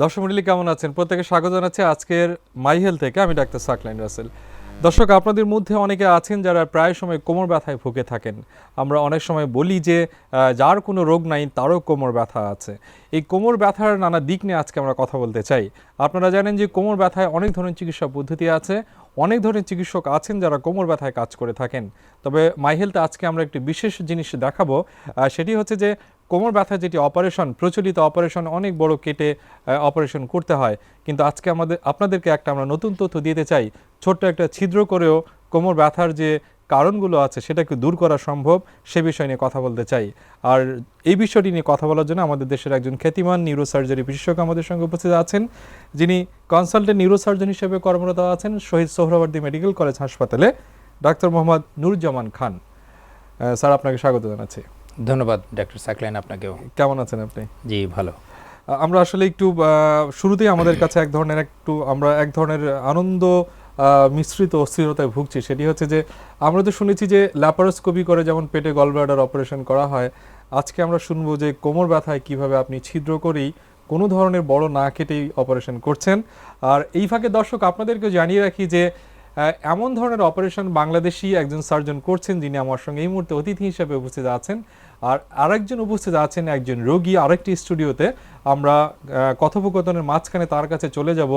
দর্শক মন্ডলী, কেমন আছেন? প্রত্যেকে স্বাগত জানাচ্ছি আজকের মাই হেলথ থেকে। আমি ডাক্তার সাকলাইন রাসেল। দর্শক, আপনাদের মধ্যে অনেকে আছেন যারা প্রায় সময় কোমর ব্যথায় ভুগে থাকেন। আমরা অনেক সময় বলি যে যার কোনো রোগ নাই, তারও কোমর ব্যথা আছে। এই কোমর ব্যথার নানা দিক নিয়ে আজকে আমরা কথা বলতে চাই। আপনারা জানেন যে, কোমর ব্যথায় অনেক ধরনের চিকিৎসা পদ্ধতি আছে। অনেক ধরনের চিকিৎসক আছেন যারা কোমর ব্যথায় কাজ করে থাকেন। তবে মাই হেলথে আজকে আমরা একটি বিশেষ জিনিস দেখাবো। সেটি হচ্ছে যে কোমর ব্যথা যেটি অপারেশন প্রচলিত অপারেশন অনেক বড় কেটে অপারেশন করতে হয়। কিন্তু আজকে আমাদের, আপনাদেরকে একটা আমরা নতুন তথ্য দিতে চাই। ছোট্ট একটা ছিদ্র করেও কোমর ব্যথার যে কারণগুলো আছে, সেটাকে দূর করা সম্ভব, সে বিষয় নিয়ে কথা বলতে চাই। আর এই বিষয়টি নিয়ে কথা বলার জন্য আমাদের দেশের একজন খ্যাতিমান নিউরোসার্জারি বিশেষজ্ঞ আমাদের সঙ্গে উপস্থিত আছেন। যিনি কনসালটেন্ট নিউরোসার্জন হিসেবে কর্মরত আছেন, শহীদ সোহরাওয়ার্দী মেডিকেল কলেজ হাসপাতালে, ডাক্তার মোহাম্মদ নুরুজ্জামান খান। স্যার, আপনাকে স্বাগত জানাচ্ছি। ধন্যবাদ ডক্টর সাকলাইন আপনাকেও। কেমন আছেন আপনি? জি ভালো। আমরা আসলে একটু শুরুতেই আমাদের কাছে এক ধরনের একটু আমরা এক ধরনের আনন্দ মিশ্রিত অস্থিরতায় ভুগছি। সেটি হচ্ছে যে আমরা তো শুনেছি যে ল্যাপারোস্কোপি করে যেমন পেটে গলব্লাডার অপারেশন করা হয় আজকে আমরা শুনব যে কোমর ব্যথায় কীভাবে আপনি ছিদ্র করেই কোনো ধরনের বড় না কেটেই অপারেশন করছেন। আর এই ফাঁকে দর্শক আপনাদেরকে জানিয়ে রাখি যে এমন ধরনের অপারেশন বাংলাদেশি একজন সার্জন করছেন যিনি আমার সঙ্গে এই মুহূর্তে অতিথি হিসেবে উপস্থিত আছেন। আর আরেকজন উপস্থিত আছেন একজন রোগী আরেকটি স্টুডিওতে আমরা কথোপকথনের মাঝখানে তার কাছে চলে যাব।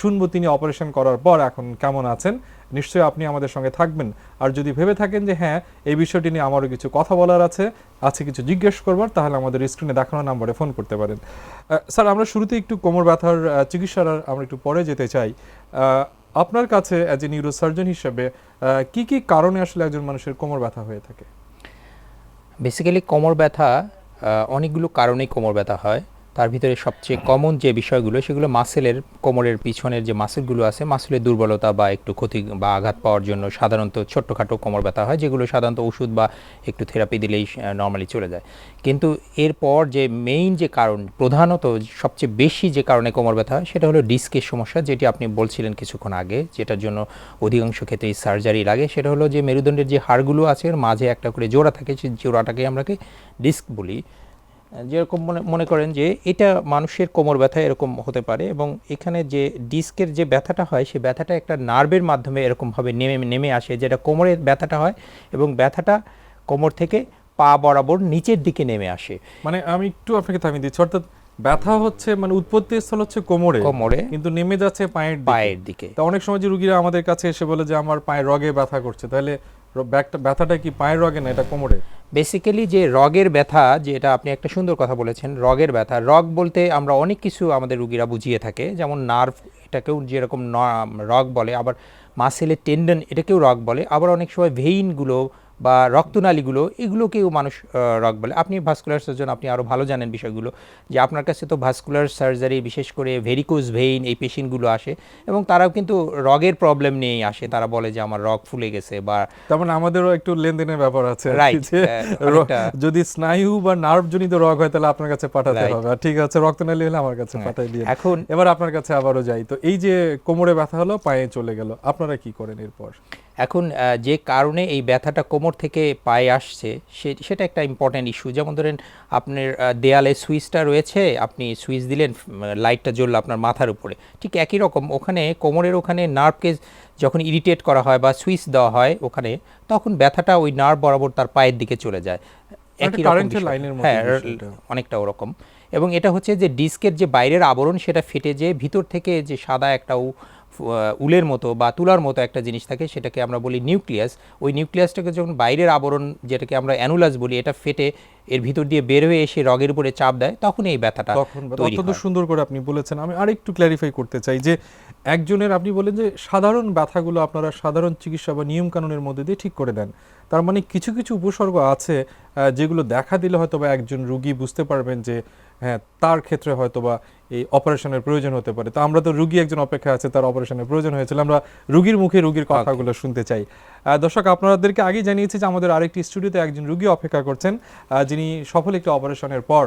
শুনব তিনি অপারেশন করার পর এখন কেমন আছেন। নিশ্চয়ই আপনি আমাদের সঙ্গে থাকবেন। আর যদি ভেবে থাকেন যে হ্যাঁ এই বিষয়টি নিয়ে আমারও কিছু কথা বলার আছে আছে কিছু জিজ্ঞেস করবার, তাহলে আমাদের স্ক্রিনে দেখানো নাম্বারে ফোন করতে পারেন। স্যার আমরা শুরুতে একটু কোমর ব্যথার চিকিৎসার আমরা একটু পরে যেতে চাই। আপনার কাছে অ্যাজ এ নিউরোসার্জন হিসেবে কি কি কারণে আসলে একজন মানুষের কোমর ব্যথা হয়ে থাকে? বেসিক্যালি কোমর ব্যথা অনেকগুলো কারণেই কোমর ব্যথা হয়। তার ভিতরে সবচেয়ে কমন যে বিষয়গুলো, সেগুলো মাসেলের কোমরের পিছনের যে মাসেলগুলো আছে মাসেলের দুর্বলতা বা একটু ক্ষতি বা আঘাত পাওয়ার জন্য সাধারণত ছোট্টখাটো কোমর ব্যথা হয়, যেগুলো সাধারণত ওষুধ বা একটু থেরাপি দিলেই নর্মালি চলে যায়। কিন্তু এরপর যে মেইন যে কারণ, প্রধানত সবচেয়ে বেশি যে কারণে কোমর ব্যথা হয়, সেটা হলো ডিস্কের সমস্যা, যেটি আপনি বলছিলেন কিছুক্ষণ আগে, যেটার জন্য অধিকাংশ ক্ষেত্রেই সার্জারি লাগে। সেটা হলো যে মেরুদণ্ডের যে হাড়গুলো আছে মাঝে একটা করে জোড়া থাকে, সেই জোড়াটাকে আমরা ডিস্ক বলি। যেরকম মনে মনে করেন যে এটা মানুষের কোমর ব্যথা এরকম হতে পারে এবং এখানে যে ডিস্কের যে ব্যথাটা হয় সেই ব্যথাটা একটা নার্ভের মাধ্যমে এরকমভাবে নেমে নেমে আসে যেটা কোমরের ব্যথাটা হয় এবং ব্যথাটা কোমর থেকে পা বরাবর নিচের দিকে নেমে আসে। মানে আমি একটু আপনাকে থামিয়ে দিচ্ছি অর্থাৎ ব্যথা হচ্ছে মানে উৎপত্তি স্থল হচ্ছে কোমরে কোমরে। কিন্তু নেমে যাচ্ছে পায়ের। পায়ের দিকে। তা অনেক সময় যে রুগীরা আমাদের কাছে এসে বলে যে আমার পায়ের রগে ব্যথা করছে। তাহলে ব্যথাটা কি পায়ের রগে না এটা কোমরে? বেসিক্যালি যে রগের ব্যথা, যেটা আপনি একটা সুন্দর কথা বলেছেন, রগের ব্যথা। রগ বলতে আমরা অনেক কিছু আমাদের রুগীরা বুঝিয়ে থাকে। যেমন নার্ভ এটাকেও যেরকম রগ বলে, আবার মাসেলের টেন্ডন এটাকেও রগ বলে। আবার অনেক সময় ভেইনগুলো বা রক্তনালীগুলো এগুলোকেও মানুষ রগ বলে। আপনি ভাস্কুলার সার্জন আপনি আরও ভালো জানেন বিষয়গুলো যে আপনার কাছে তো ভাস্কুলার সার্জারি বিশেষ করে ভেরিকোজ ভেইন এই পেশেন্টগুলো আসে এবং তারাও কিন্তু রগের প্রবলেম নিয়েই আসে। তারা বলে যে আমার রগ ফুলে গেছে বা তার মানে আমাদেরও একটু লেনদেনের ব্যাপার আছে হ্যাঁ, যদি স্নায়ু বা নার্ভ জনিত রোগ হয় তাহলে আপনার কাছে পাঠাতে হবে। ঠিক আছে রক্তনালী হলে আমার কাছে হ্যাঁ, পাঠাই দিয়ে এখন এবার আপনার কাছে আবারও যাই। তো এই যে কোমরে ব্যথা হলো পায়ে চলে গেল। আপনারা কি করেন এরপর? এখন যে কারণে এই ব্যথাটা কোমর থেকে পায়ে আসছে সেটা একটা ইম্পর্ট্যান্ট ইস্যু যেমন ধরেন আপনার দেয়ালে সুইচটা রয়েছে আপনি সুইচ দিলেন লাইটটা জ্বললো আপনার মাথার উপরে। ঠিক একই রকম ওখানে কোমরের ওখানে নার্ভকে যখন ইরিটেট করা হয় বা সুইচ দেওয়া হয় ওখানে তখন ব্যথাটা ওই নার্ভ বরাবর তার পায়ের দিকে চলে যায়। একই রকম হ্যাঁ অনেকটা ওরকম। এবং এটা হচ্ছে যে ডিস্কের যে বাইরের আবরণ সেটা ফেটে যে ভিতর থেকে যে সাদা একটা উলের মতো বা তুলার মতো একটা জিনিস থাকে সেটাকে আমরা বলি নিউক্লিয়াস। ওই নিউক্লিয়াসটাকে যখন বাইরের আবরণ যেটাকে আমরা অ্যানুলাস বলি এটা ফেটে এর ভিতর দিয়ে বের হয়ে এসে রগের উপরে চাপ দেয় তখন এই ব্যথাটা তখন অত্যন্ত সুন্দর করে আপনি বলেছেন। আমি আরেকটু ক্ল্যারিফাই করতে চাই যে একজনের আপনি বলেন যে সাধারণ ব্যথাগুলো আপনারা সাধারণ চিকিৎসা বা নিয়ম কানুনের মধ্যে দিয়ে ঠিক করে দেন। তার মানে কিছু কিছু উপসর্গ আছে যেগুলো দেখা দিলে হয়তো বা একজন রুগী বুঝতে পারবেন যে হ্যাঁ তার ক্ষেত্রে হয়তো বা এই অপারেশনের প্রয়োজন হতে পারে। তো আমরা তো রুগী একজন অপেক্ষা আছে তার অপারেশনের প্রয়োজন হয়েছিল। আমরা রুগীর মুখে রুগীর কথাগুলো শুনতে চাই। দর্শক আপনাদেরকে আগে জানিয়েছি যে আমাদের আরেকটি স্টুডিওতে একজন রুগী অপেক্ষা করছেন। যিনি সফল একটি অপারেশনের পর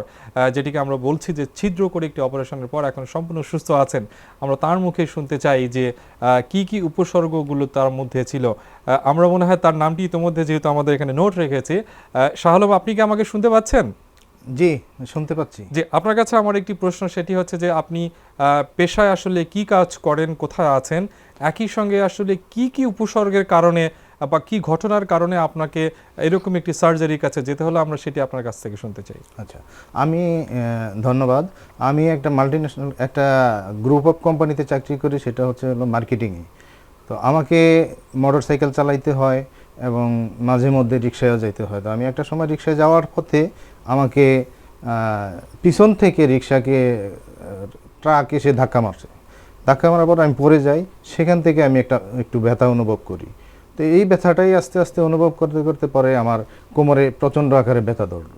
যেটিকে আমরা বলছি যে ছিদ্র করে একটি অপারেশনের পর এখন সম্পূর্ণ সুস্থ আছেন। আমরা তার মুখে শুনতে চাই যে কি কি উপসর্গগুলো তার মধ্যে ছিল। আমরা মনে হয় তার নামটি ইতিমধ্যে যেহেতু আমাদের এখানে নোট রেখেছি। আহ, আপনি কি আমাকে শুনতে পাচ্ছেন? জি শুনতে পাচ্ছি। যে আপনার কাছে আমার একটি প্রশ্ন সেটি হচ্ছে যে আপনি পেশায় আসলে কি কাজ করেন কোথায় আছেন? একই সঙ্গে আসলে কি কি উপসর্গের কারণে বা কি ঘটনার কারণে আপনাকে এরকম একটি সার্জারির কাছে যেতে হলো আমরা সেটি আপনার কাছ থেকে শুনতে চাই। আচ্ছা আমি ধন্যবাদ। আমি একটা মাল্টিন্যাশনাল একটা গ্রুপ অফ কোম্পানিতে চাকরি করি সেটা হচ্ছে হলো মার্কেটিংয়ে তো আমাকে মোটর সাইকেল চালাইতে হয় এবং মাঝে মধ্যে রিক্সায়ও যেতে হয়। তো আমি একটা সময় রিক্সায় যাওয়ার পথে আমাকে পিছন থেকে রিক্সাকে ট্রাক এসে ধাক্কা মারছে। ধাক্কা মারার পর আমি পড়ে যাই, সেখান থেকে আমি একটা, একটু ব্যথা অনুভব করি। তো এই ব্যথাটাই আস্তে আস্তে অনুভব করতে করতে পরে আমার কোমরে প্রচণ্ড আকারে ব্যথা ধরলো।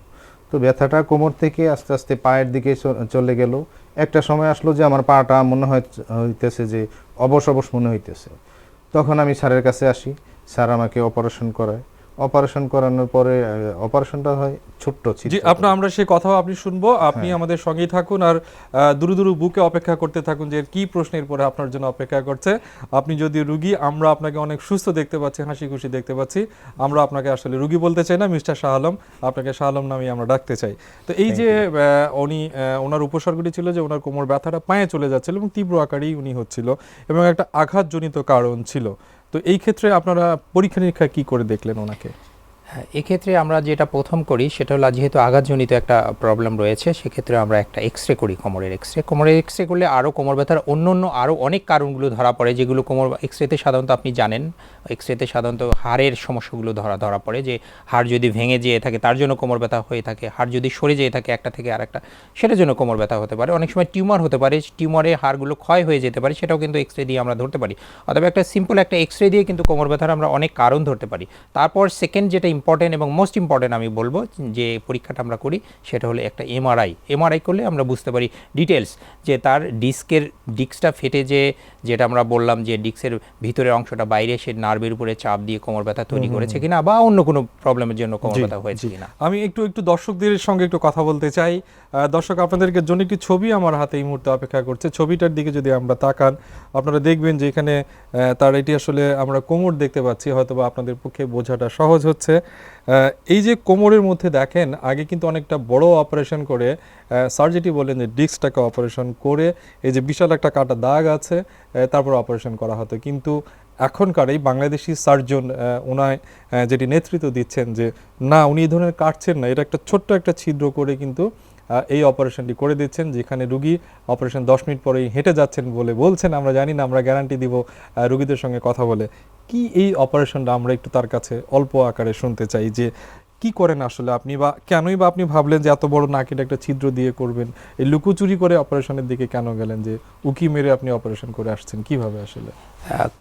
তো ব্যথাটা কোমর থেকে আস্তে আস্তে পায়ের দিকে চলে গেল। একটা সময় আসলো যে আমার পাটা মনে হয়, হইতেছে যে অবশ অবশ মনে হইতেছে। তখন আমি স্যারের কাছে আসি। স্যার আমাকে অপারেশন করায়। অপারেশন করানোর পরে অপারেশনটা হয় ছোট্ট ছিল জি আপনার আমরা সেই কথাও আপনি শুনব। আপনি আমাদের সঙ্গেই থাকুন আর দুরু দুরু বুকে অপেক্ষা করতে থাকুন যে কি প্রশ্নের পরে আপনার জন্য অপেক্ষা করছে। আপনি যদি রুগী আমরা আপনাকে অনেক সুস্থ দেখতে পাচ্ছি হাসি খুশি দেখতে পাচ্ছি। আমরা আপনাকে আসলে রুগী বলতে চাই না মিস্টার শাহ আলম। আপনাকে শাহ আলম নামে আমরা ডাকতে চাই। তো এই যে উনি ওনার উপসর্গটি ছিল যে ওনার কোমর ব্যথাটা পায়ে চলে যাচ্ছিল এবং তীব্র আকারেই উনি হচ্ছিল এবং একটা আঘাতজনিত কারণ ছিল। তো এই ক্ষেত্রে আপনারা পরীক্ষা নিরীক্ষা কি করে দেখলেন ওনাকে? হ্যাঁ, এক্ষেত্রে আমরা যেটা প্রথম করি সেটা হলো যেহেতু আঘাতজনিত একটা প্রবলেম রয়েছে সেক্ষেত্রে আমরা একটা এক্স রে করি কোমরের এক্স রে কোমরের এক্স রে করলে আরও কোমর ব্যথার অন্য অন্য আরও অনেক কারণগুলো ধরা পড়ে যেগুলো কোমর এক্স রেতে সাধারণত আপনি জানেন। এক্স রেতে সাধারণত হাড়ের সমস্যাগুলো ধরা ধরা পড়ে যে হাড় যদি ভেঙে যেয়ে থাকে তার জন্য কোমর ব্যথা হয়ে থাকে হাড় যদি সরে যেয়ে থাকে একটা থেকে আরেকটা সেটার জন্য কোমর ব্যথা হতে পারে। অনেক সময় টিউমার হতে পারে টিউমারে হাড়গুলো ক্ষয় হয়ে যেতে পারে সেটাও কিন্তু এক্স রে দিয়ে আমরা ধরতে পারি। অথবা একটা সিম্পল একটা এক্স রে দিয়ে কিন্তু কোমর ব্যথার আমরা অনেক কারণ ধরতে পারি। তারপর সেকেন্ড যেটা ইম্পর্টেন্ট এবং মোস্ট ইম্পর্টেন্ট আমি বলব যে পরীক্ষাটা আমরা করি সেটা হলো একটা এমআরআই এমআরআই করলে আমরা বুঝতে পারি ডিটেলস যে তার ডিস্কের ডিস্কটা ফেটে যে যেটা আমরা বললাম যে ডিস্কের ভিতরের অংশটা বাইরে সে নার্ভের উপরে চাপ দিয়ে কোমর ব্যথা তৈরি করেছে কিনা বা অন্য কোনো প্রবলেমের জন্য কোমর ব্যথা হয়েছে কিনা। আমি একটু একটু দর্শকদের সঙ্গে একটু কথা বলতে চাই। দর্শক আপনাদেরকে জন্য একটি ছবি আমার হাতে এই মুহূর্তে অপেক্ষা করছে। ছবিটার দিকে যদি আমরা তাকান আপনারা দেখবেন যে এখানে তার এটি আসলে আমরা কোমর দেখতে পাচ্ছি হয়তো বা আপনাদের পক্ষে বোঝাটা সহজ হচ্ছে। এই যে কোমরের মধ্যে দেখেন, আগে কিন্তু অনেকটা বড় অপারেশন করে সার্জিটি বলেন যে ডিস্কটাকে অপারেশন করে, এই যে বিশাল একটা কাটা দাগ আছে তারপর অপারেশন করা হতো। কিন্তু এখনকার এই বাংলাদেশি সার্জন ওনায় যেটি নেতৃত্ব দিচ্ছেন যে, না, উনি এই ধরনের কাটছেন না। এটা একটা ছোট্ট একটা ছিদ্র করে কিন্তু এই অপারেশনটি করে দিচ্ছেন, যেখানে রুগী অপারেশন দশ মিনিট পরেই হেঁটে যাচ্ছেন বলে বলছেন। আমরা জানি না, আমরা গ্যারান্টি দিব রুগীদের সঙ্গে কথা বলে। কি এই অপারেশনটা আমরা একটু তার কাছে অল্প আকারে শুনতে চাই যে কি করেন আসলে আপনি বা কেনই বা আপনি ভাবলেন যে এত বড় নাকের একটা ছিদ্র দিয়ে করবেন? এই লুকোচুরি করে অপারেশনের দিকে কেন গেলেন যে উকি মেরে আপনি অপারেশন করে আসছেন? কীভাবে আসলে?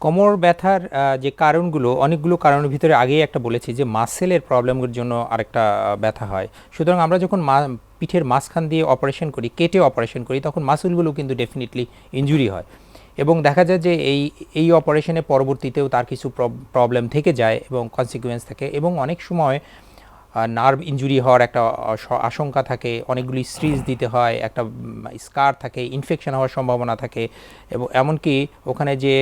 কোমর ব্যথার যে কারণগুলো, অনেকগুলো কারণের ভিতরে আগেই একটা বলেছি যে মাসেলের প্রবলেমের জন্য আরেকটা ব্যথা হয়। সুতরাং আমরা যখন পিঠের মাঝখান দিয়ে অপারেশন করি, কেটে অপারেশন করি, তখন মাসেলগুলো কিন্তু ডেফিনেটলি ইনজুরি হয়। এবং দেখা যায় যে এই এই অপারেশনের পরবর্তীতেও তার কিছু প্রবলেম থেকে যায় এবং কনসিকুয়েন্স থাকে এবং অনেক সময় নার্ভ ইনজুরি হওয়ার একটা আশঙ্কা থাকে অনেকগুলি স্ট্রিজ দিতে হয় একটা স্কার থাকে ইনফেকশন হওয়ার সম্ভাবনা থাকে এবং এমনকি ওখানে যে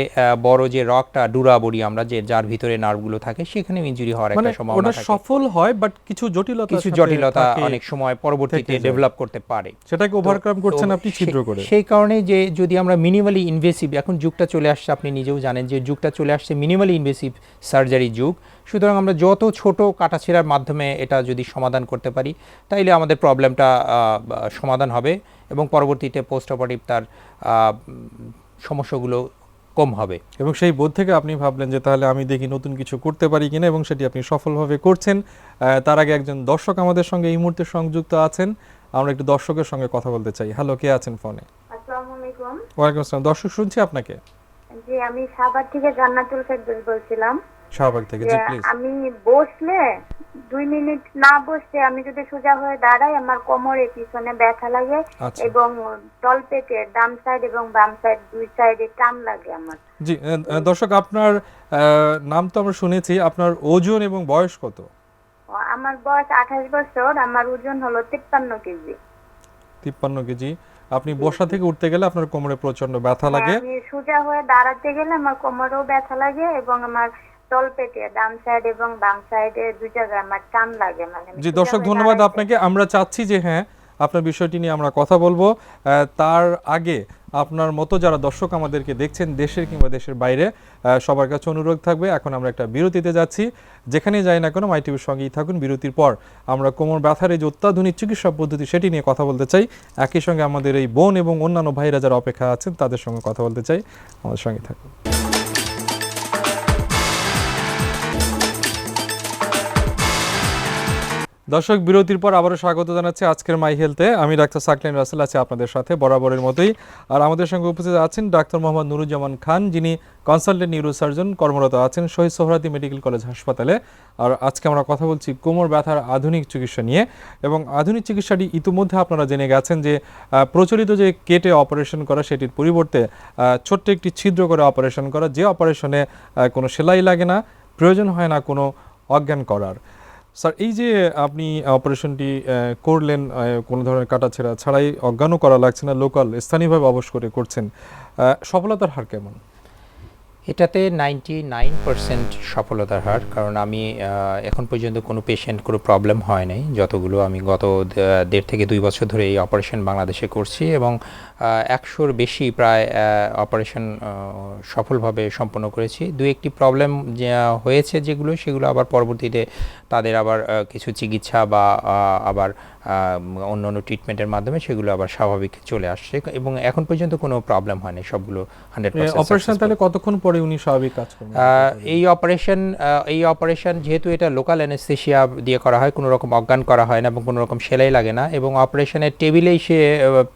বড় যে রকটা ডুরা বলি আমরা যে যার ভিতরে নার্ভগুলো থাকে সেখানে ইনজুরি হওয়ার মানে একটা সম্ভাবনা থাকে। সফল হয় বাট কিছু জটিলতা কিছু জটিলতা অনেক সময় পরবর্তীতে ডেভেলপ করতে পারে। সেটাকে ওভারকাম করছেন আপনি ছিদ্র করে। সেই কারণে যে যদি আমরা মিনিমালি ইনভেসিভ এখন যুগটা চলে আসছে আপনি নিজেও জানেন যে যুগটা চলে আসছে মিনিমালি ইনভেসিভ সার্জারি যুগ। সুতরাং আমরা যত ছোট কাটাছেড়ার মাধ্যমে এটা যদি সমাধান করতে পারি তাইলে আমাদের প্রবলেমটা সমাধান হবে এবং পরবর্তীতে পোস্ট অপারেটিভ তার সমস্যাগুলো কম হবে। এবং সেই বোধ থেকে আপনি ভাবলেন যে তাহলে আমি দেখি নতুন কিছু করতে পারি কিনা এবং সেটি আপনি সফলভাবে করছেন। আহ, তার আগে একজন দর্শক আমাদের সঙ্গে এই মুহূর্তে সংযুক্ত আছেন। আমরা একটু দর্শকের সঙ্গে কথা বলতে চাই। হ্যালো কে আছেন ফোনে? আসসালামু আলাইকুম। ওয়ালাইকুম আসসালাম। দর্শক শুনছি আপনাকে। জি আমি সাভার থেকে জান্নাতুল ফেরদৌস বলছিলাম। শাহবাগ থেকে জি প্লিজ আমি বসলে দুই মিনিট না বসতে আমি যদি সোজা হয়ে দাঁড়াই আমার কোমরে পিছনে ব্যথা লাগে আচ্ছা। এবং তলপেটে ডান সাইড এবং বাম সাইড দুই সাইডে টান লাগে আমার। জি দর্শক আপনার নাম তো আমরা শুনেছি আপনার ওজন এবং বয়স কত? আমার বয়স আঠাশ বছর আমার ওজন হলো তিপ্পান্ন কেজি। তিপ্পান্ন কেজি। আপনি বসা থেকে উঠতে গেলে আপনার কোমরে প্রচণ্ড ব্যথা লাগে। আমি সোজা হয়ে দাঁড়াতে গেলে আমার কোমরেও ব্যথা লাগে এবং আমার তলপেটে ডান সাইড এবং বাম সাইডে দুই জায়গায় আমার টান লাগে মানে জি দর্শক ধন্যবাদ আপনাকে। আমরা চাচ্ছি যে হ্যাঁ আপনার বিষয়টি নিয়ে আমরা কথা বলব। তার আগে আপনার মতো যারা দর্শক আমাদেরকে দেখছেন দেশের কিংবা দেশের বাইরে সবার কাছে অনুরোধ থাকবে এখন আমরা একটা বিরতিতে যাচ্ছি। যেখানে যাই না কেন মাই টিভির সঙ্গেই থাকুন বিরতির পর আমরা কোমর ব্যথার এই যে অত্যাধুনিক চিকিৎসা পদ্ধতি সেটি নিয়ে কথা বলতে চাই। একই সঙ্গে আমাদের এই বোন এবং অন্যান্য ভাইরা যারা অপেক্ষা আছেন তাদের সঙ্গে কথা বলতে চাই। আমাদের সঙ্গে থাকুন। দর্শক, বিরতির পর আবারও স্বাগত জানাচ্ছি আজকের মাই হেলথে আমি ডাক্তার সাকলেন রাসেল, আছি আপনাদের সাথে বরাবরের মতোই। আর আমাদের সঙ্গে উপস্থিত আছেন ডাক্তার মোহাম্মদ নুরুজ্জামান খান, যিনি কনসালটেন্ট নিউরোসার্জন কর্মরত আছেন শহীদ সোহরাদি মেডিকেল কলেজ হাসপাতালে। আর আজকে আমরা কথা বলছি কোমর ব্যথার আধুনিক চিকিৎসা নিয়ে। এবং আধুনিক চিকিৎসাটি ইতিমধ্যে আপনারা জেনে গেছেন যে প্রচলিত যে কেটে অপারেশন করা, সেটির পরিবর্তে ছোট্ট একটি ছিদ্র করে অপারেশন করা, যে অপারেশনে কোনো সেলাই লাগে না, প্রয়োজন হয় না কোনো অজ্ঞান করার। স্যার, এই যে আপনি অপারেশনটি করলেন কোনো ধরনের কাটাছেঁড়া ছাড়াই অজ্ঞানও করা লাগছে না লোকাল স্থানীয়ভাবে অবশ করে করছেন সফলতার হার কেমন? এটাতে নাইনটি নাইন পার্সেন্ট সফলতার হার, কারণ আমি এখন পর্যন্ত কোনো পেশেন্ট কোনো প্রবলেম হয় নাই। যতগুলো আমি গত দেড় থেকে দুই বছর ধরে এই অপারেশন বাংলাদেশে করছি এবং একশোর বেশি প্রায় অপারেশন সফলভাবে সম্পন্ন করেছি। দু একটি প্রবলেম হয়েছে যেগুলো সেগুলো আবার পরবর্তীতে তাদের আবার কিছু চিকিৎসা বা আবার অন্য অন্য ট্রিটমেন্টের মাধ্যমে সেগুলো আবার স্বাভাবিক চলে আসছে এবং এখন পর্যন্ত কোনো প্রবলেম হয়নি সবগুলো হান্ড্রেড অপারেশন তাহলে কতক্ষণ পরে উনি স্বাভাবিক কাজ করবেন? এই অপারেশন এই অপারেশন যেহেতু এটা লোকাল অ্যানেস্থেশিয়া দিয়ে করা হয় কোনো রকম অজ্ঞান করা হয় না এবং কোনো রকম সেলাই লাগে না এবং অপারেশনের টেবিলেই সে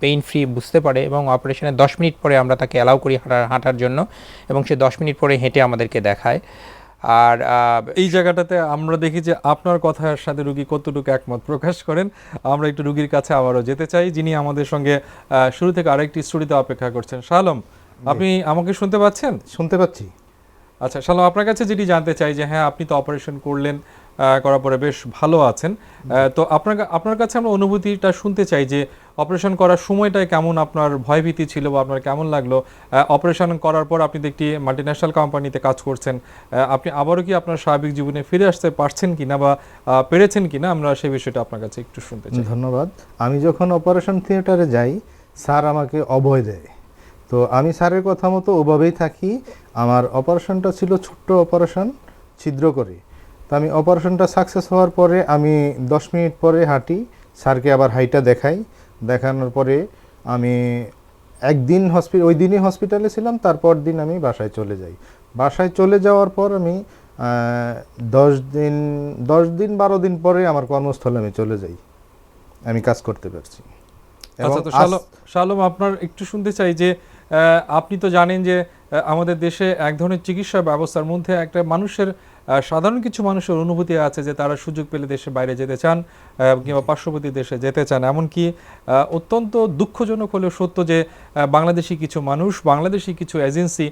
পেইন ফ্রি বুঝতে পারে এবং অপারেশনের দশ মিনিট পরে আমরা তাকে অ্যালাউ করি হাঁটার হাঁটার জন্য এবং সে দশ মিনিট পরে হেঁটে আমাদেরকে দেখায়। আর এই জায়গাটাতে আমরা দেখি যে আপনার কথার সাথে রুগী কতটুকু একমত প্রকাশ করেন। আমরা একটু রুগীর কাছে আবারও যেতে চাই যিনি আমাদের সঙ্গে আহ, শুরু থেকে আরেকটি স্টুডিওতে অপেক্ষা করছেন। শালম আপনি আমাকে শুনতে পাচ্ছেন? শুনতে পাচ্ছি। আচ্ছা শালম আপনার কাছে যেটি জানতে চাই যে হ্যাঁ আপনি তো অপারেশন করলেন আহ, করার পরে বেশ ভালো আছেন। তো আপনার আপনার কাছে আমরা অনুভূতিটা শুনতে চাই যে অপারেশন করার সময়টায় কেমন আপনার ভয়ভীতি ছিল বা আপনার কেমন লাগল? অপারেশন করার পর আপনি একটি মাল্টিন্যাশনাল কোম্পানিতে কাজ করছেন। আপনি আবারও কি আপনার স্বাভাবিক জীবনে ফিরে আসতে পারছেন কিনা বা আহ, পেরেছেন কিনা? আমরা সেই বিষয়টা আপনার কাছে একটু শুনতে চাই। ধন্যবাদ। আমি যখন অপারেশন থিয়েটারে যাই স্যার আমাকে অভয় দেয়। তো আমি স্যারের কথা মতো ওভাবেই থাকি। আমার অপারেশনটা ছিল ছোট্ট অপারেশন ছিদ্র করে। তো আমি অপারেশনটা সাকসেস হওয়ার পরে আমি দশ মিনিট পরে হাঁটি স্যারকে আবার হাইটা দেখাই। দেখানোর পরে আমি একদিন হসপিটাল ওই দিনই হসপিটালে ছিলাম তারপর দিন আমি বাসায় চলে যাই। বাসায় চলে যাওয়ার পর আমি দশ দিন দশ দিন বারো দিন পরে আমার কর্মস্থলে আমি চলে যাই। আমি কাজ করতে পারছি। এবং আচ্ছা তো শালম শালম আপনার একটু শুনতে চাই যে আপনি তো জানেন যে আমাদের দেশে এক ধরনের চিকিৎসা ব্যবস্থার মধ্যে একটা মানুষের সাধারণ কিছু মানুষের অনুভূতি আছে যে তারা সুযোগ পেলে দেশে বাইরে যেতে চান কিংবা পার্শ্ববর্তী দেশে যেতে চান। এমনকি অত্যন্ত দুঃখজনক হলেও সত্য যে বাংলাদেশি কিছু মানুষ বাংলাদেশি কিছু এজেন্সি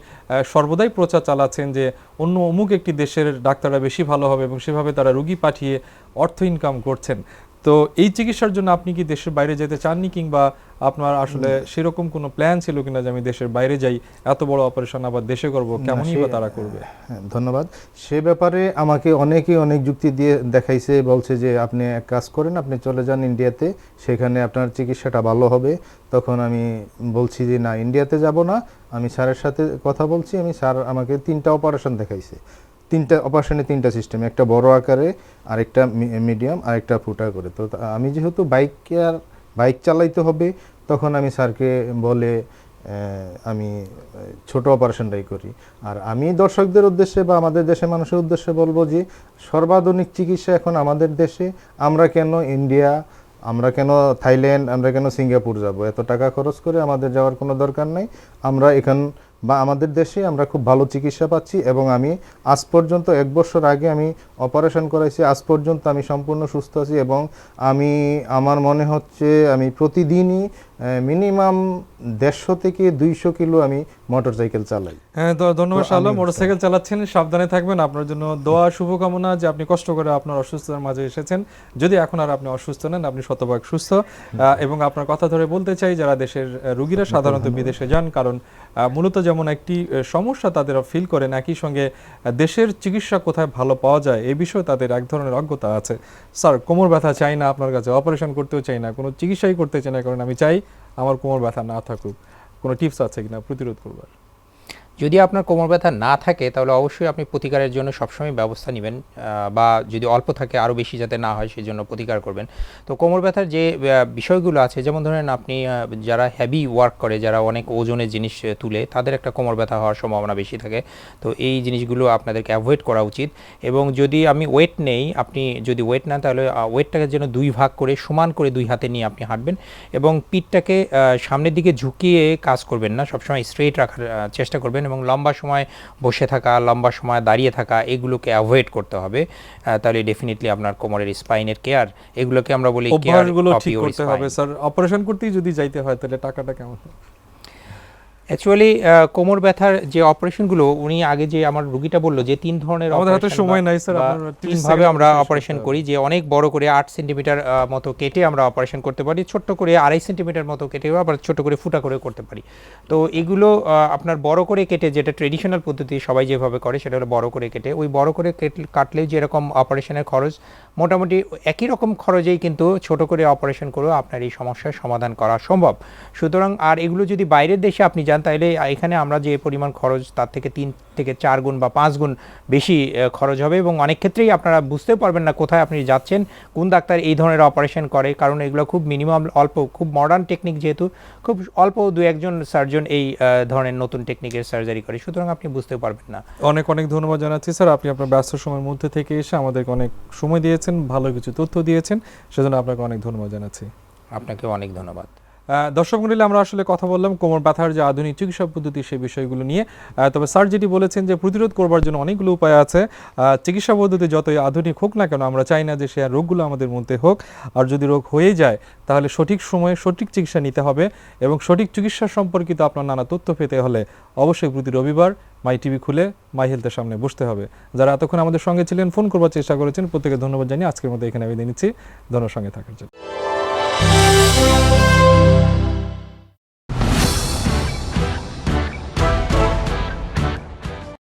সর্বদাই প্রচার চালাচ্ছেন যে অন্য অমুক একটি দেশের ডাক্তাররা বেশি ভালো হবে এবং সেভাবে তারা রুগী পাঠিয়ে অর্থ ইনকাম করছেন। তো এই চিকিৎসার জন্য আপনি কি দেশের বাইরে যেতে চাননি কিংবা আপনার আসলে সেরকম কোনো প্ল্যান ছিল কিনা যে আমি দেশের বাইরে যাই এত বড় অপারেশন আবার দেশে করব কেমনই বা তারা করবে? হ্যাঁ, ধন্যবাদ। সে ব্যাপারে আমাকে অনেকেই অনেক যুক্তি দিয়ে দেখাইছে বলছে যে আপনি এক কাজ করেন আপনি চলে যান ইন্ডিয়াতে সেখানে আপনার চিকিৎসাটা ভালো হবে। তখন আমি বলছি যে না ইন্ডিয়াতে যাব না। আমি স্যারের সাথে কথা বলছি আমি স্যার আমাকে তিনটা অপারেশন দেখাইছে। তিনটা অপারেশনে তিনটা সিস্টেম একটা বড় আকারে, আরেকটা মিডিয়াম আরেকটা ফুটা করে। তো আমি যেহেতু বাইক আর বাইক চালাইতে হবে, তখন আমি স্যারকে বলে আমি ছোট অপারেশনটাই করি। আর আমি দর্শকদের উদ্দেশ্যে বা আমাদের দেশের মানুষের উদ্দেশ্যে বলব যে, সর্বাধুনিক চিকিৎসা এখন আমাদের দেশে, আমরা কেন ইন্ডিয়া, আমরা কেন থাইল্যান্ড, আমরা কেন সিঙ্গাপুর যাব? এত টাকা খরচ করে আমাদের যাওয়ার কোনো দরকার নাই। আমরা এখান বা আমাদের দেশে আমরা খুব ভালো চিকিৎসা পাচ্ছি এবং আমি আজ পর্যন্ত এক বছর আগে আমি অপারেশন করাইছি আজ পর্যন্ত আমি সম্পূর্ণ সুস্থ আছি এবং আমি আমার মনে হচ্ছে আমি প্রতিদিনই মিনিমাম দেড়শো থেকে দুইশো কিলো আমি মোটর সাইকেল চালাই। হ্যাঁ ধন্যবাদ আমি- মোটরসাইকেল চালাচ্ছেন সাবধানে থাকবেন। আপনার জন্য দোয়া শুভকামনা যে আপনি কষ্ট করে আপনার অসুস্থতার মাঝে এসেছেন। যদি এখন আর আপনি অসুস্থ নেন আপনি শতভাগ সুস্থ। এবং আপনার কথা ধরে বলতে চাই যারা দেশের রুগীরা সাধারণত বিদেশে যান কারণ মূলত যেমন একটি সমস্যা তাদের ফিল করেন, একই সঙ্গে দেশের চিকিৎসা কোথায় ভালো পাওয়া যায়, এ বিষয়ে তাদের এক ধরনের অজ্ঞতা আছে। স্যার, কোমর ব্যথা চাই না আপনার কাছে অপারেশন করতেও চাই না, কোনো চিকিৎসাই করতে চাই না, কারণ আমি চাই আমার কোমর ব্যথা না থাকুক। কোনো টিপস আছে কিনা? প্রতিরোধ করবার। যদি আপনার কোমর ব্যথা না থাকে, তাহলে অবশ্যই আপনি প্রতিকারের জন্য সবসময় ব্যবস্থা নেবেন বা যদি অল্প থাকে, আরও বেশি যাতে না হয়, সেই জন্য প্রতিকার করবেন। তো কোমর ব্যথার যে বিষয়গুলো আছে, যেমন ধরেন আপনি যারা হেভি ওয়ার্ক করে, যারা অনেক ওজনের জিনিস তুলে, তাদের একটা কোমর ব্যথা হওয়ার সম্ভাবনা বেশি থাকে। তো এই জিনিসগুলো আপনাদেরকে অ্যাভয়েড করা উচিত। এবং যদি আমি ওয়েট নেই, আপনি যদি ওয়েট নেন, তাহলে ওয়েটটাকে যেন দুই ভাগ করে, সমান করে দুই হাতে নিয়ে আপনি হাঁটবেন এবং পিঠটাকে সামনের দিকে ঝুঁকিয়ে কাজ করবেন না, সবসময় স্ট্রেট রাখার চেষ্টা করবেন। এবং লম্বা সময় বসে থাকা লম্বা সময় দাঁড়িয়ে থাকা এগুলোকে অ্যাভয়েড করতে হবে। তাহলে ডেফিনেটলি আপনার কোমরের স্পাইনের কেয়ার এগুলোকে আমরা বলি কেয়ার ঠিক করতে হবে স্যার অপারেশন করতেই যদি যাইতে হয় তাহলে টাকাটা কেমন? অ্যাকচুয়ালি কোমর ব্যথার যে অপারেশনগুলো উনি আগে যে আমার রুগীটা বলল যে তিন ধরনের আমাদের হাতে সময় নাই, স্যার, বা আপনারা 30 তিনভাবে আমরা অপারেশন করি যে অনেক বড় করে আট সেন্টিমিটার মতো কেটে আমরা অপারেশন করতে পারি ছোট্ট করে আড়াই সেন্টিমিটার মতো কেটে আবার ছোট করে ফুটা করে করতে পারি। তো এগুলো আপনার বড় করে কেটে যেটা ট্রেডিশনাল পদ্ধতি সবাই যেভাবে করে সেটা হলো বড় করে কেটে ওই বড় করে কেটে- কাটলে যেরকম অপারেশনের খরচ মোটামুটি একই রকম খরচেই কিন্তু ছোট করে অপারেশন করেও আপনার এই সমস্যার সমাধান করা সম্ভব। সুতরাং আর এগুলো যদি বাইরের দেশে আপনি যান তাহলে এখানে আমরা যে পরিমাণ খরচ, তার থেকে তিন থেকে চার গুণ বা পাঁচ গুণ বেশি খরচ হবে এবং অনেক ক্ষেত্রেই আপনারা বুঝতে পারবেন না কোথায় আপনি যাচ্ছেন, কোন ডাক্তার এই ধরনের অপারেশন করে, কারণ এগুলো খুব মিনিমাম অল্প, খুব মডার্ন টেকনিক যেহেতু, খুব অল্প দু একজন সার্জন এই ধরনের নতুন টেকনিকের সার্জারি করে, সুতরাং আপনি বুঝতে পারবেন না। অনেক অনেক ধন্যবাদ জানাচ্ছি, স্যার। আপনি আপনার ব্যস্ত সময়ের মধ্যে থেকে এসে আমাদেরকে অনেক সময় দিয়েছেন। ভালো কিছু তথ্য দিয়েছেন সেজন্য আপনাকে অনেক ধন্যবাদ জানাচ্ছি। আপনাকে অনেক ধন্যবাদ। দর্শক মন্ডলী, আমরা আসলে কথা বললাম কোমর ব্যথার যে আধুনিক চিকিৎসা পদ্ধতি সেই বিষয়গুলো নিয়ে। তবে স্যার যেটি বলেছেন যে প্রতিরোধ করবার জন্য অনেকগুলো উপায় আছে চিকিৎসা পদ্ধতি যতই আধুনিক হোক না কেন, আমরা চাই না যে সে রোগগুলো আমাদের মধ্যে হোক। আর যদি রোগ হয়ে যায়, তাহলে সঠিক সময়ে সঠিক চিকিৎসা নিতে হবে এবং সঠিক চিকিৎসা সম্পর্কিত আপনার নানা তথ্য পেতে হলে অবশ্যই প্রতি রবিবার মাই টিভি খুলে মাই হেলথের সামনে বসতে হবে। যারা এতক্ষণ আমাদের সঙ্গে ছিলেন, ফোন করবার চেষ্টা করেছেন প্রত্যেকে ধন্যবাদ জানিয়ে আজকের মতো এখানে বিদায় নিচ্ছি। ধন্যবাদ সঙ্গে থাকার জন্য।